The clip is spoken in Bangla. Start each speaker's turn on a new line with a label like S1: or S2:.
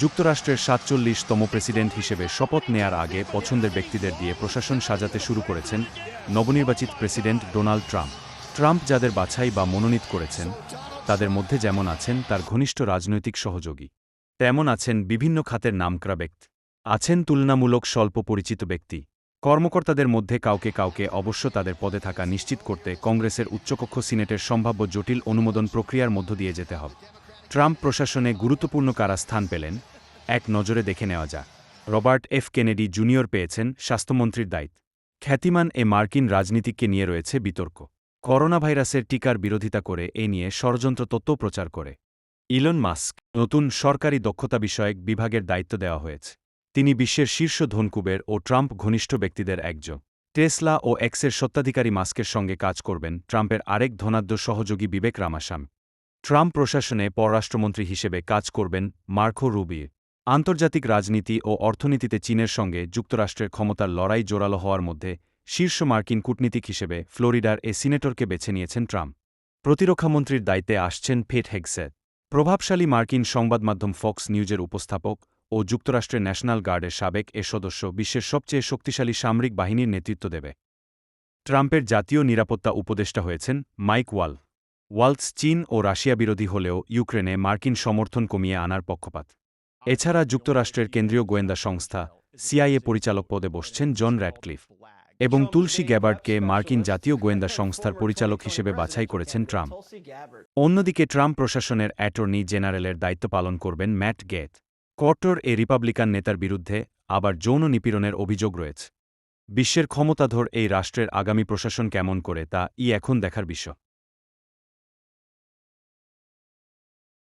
S1: যুক্তরাষ্ট্রের সাতচল্লিশতম প্রেসিডেন্ট হিসেবে শপথ নেয়ার আগে পছন্দের ব্যক্তিদের দিয়ে প্রশাসন সাজাতে শুরু করেছেন নবনির্বাচিত প্রেসিডেন্ট ডোনাল্ড ট্রাম্প। ট্রাম্প যাদের বাছাই বা মনোনীত করেছেন, তাদের মধ্যে যেমন আছেন তার ঘনিষ্ঠ রাজনৈতিক সহযোগী, তেমন আছেন বিভিন্ন খাতের নামকরা ব্যক্তি, আছেন তুলনামূলক স্বল্প পরিচিত ব্যক্তি। কর্মকর্তাদের মধ্যে কাউকে কাউকে অবশ্য তাদের পদে থাকা নিশ্চিত করতে কংগ্রেসের উচ্চকক্ষ সিনেটের সম্ভাব্য জটিল অনুমোদন প্রক্রিয়ার মধ্য দিয়ে যেতে হবে। ট্রাম্প প্রশাসনে গুরুত্বপূর্ণ কারা স্থান পেলেন, এক নজরে দেখে নেওয়া যাক। রবার্ট এফ কেনেডি জুনিয়র পেয়েছেন স্বাস্থ্যমন্ত্রীর দায়িত্ব। খ্যাতিমান এ মার্কিন রাজনীতিককে নিয়ে রয়েছে বিতর্ক। করোনা ভাইরাসের টিকার বিরোধিতা করে এ নিয়ে ষড়যন্ত্র তত্ত্ব প্রচার করে। ইলন মাস্ক, নতুন সরকারি দক্ষতা বিষয়ক বিভাগের দায়িত্ব দেওয়া হয়েছে। তিনি বিশ্বের শীর্ষ ধনকুবের ও ট্রাম্প ঘনিষ্ঠ ব্যক্তিদের একজন। টেসলা ও এক্সের সত্ত্বাধিকারী মাস্কের সঙ্গে কাজ করবেন ট্রাম্পের আরেক ধনাঢ্য সহযোগী বিবেক রামাসাম। ট্রাম্প প্রশাসনে পররাষ্ট্রমন্ত্রী হিসেবে কাজ করবেন মার্কো রুবিয়ে আন্তর্জাতিক রাজনীতি ও অর্থনীতিতে চীনের সঙ্গে যুক্তরাষ্ট্রের ক্ষমতার লড়াই জোরালো হওয়ার মধ্যে শীর্ষ মার্কিন কূটনীতিক হিসেবে ফ্লোরিডার এ সিনেটরকে বেছে নিয়েছেন ট্রাম্প। প্রতিরক্ষামন্ত্রীর দায়িত্বে আসছেন ফেট হেগসেট প্রভাবশালী মার্কিন সংবাদমাধ্যম ফক্স নিউজের উপস্থাপক ও যুক্তরাষ্ট্রের ন্যাশনাল গার্ডের সাবেক এ সদস্য বিশ্বের সবচেয়ে শক্তিশালী সামরিক বাহিনীর নেতৃত্ব দেবে। ট্রাম্পের জাতীয় নিরাপত্তা উপদেষ্টা হয়েছেন মাইক ওয়াল। ওয়ালস চীন ও রাশিয়া বিরোধী হলেও ইউক্রেনে মার্কিন সমর্থন কমিয়ে আনার পক্ষপাত। এছাড়া যুক্তরাষ্ট্রের কেন্দ্রীয় গোয়েন্দা সংস্থা সিআইএ পরিচালক পদে বসছেন জন র্যাডক্লিফ এবং তুলসী গ্যাবার্ডকে মার্কিন জাতীয় গোয়েন্দা সংস্থার পরিচালক হিসেবে বাছাই করেছেন ট্রাম্প। অন্যদিকে ট্রাম্প প্রশাসনের অ্যাটর্নি জেনারেলের দায়িত্ব পালন করবেন ম্যাট গেট কট্টর এ রিপাবলিকান নেতার বিরুদ্ধে আবার যৌন নিপীড়নের অভিযোগ রয়েছে। বিশ্বের ক্ষমতাধর এই রাষ্ট্রের আগামী প্রশাসন কেমন করে তা ই এখন দেখার বিষয়।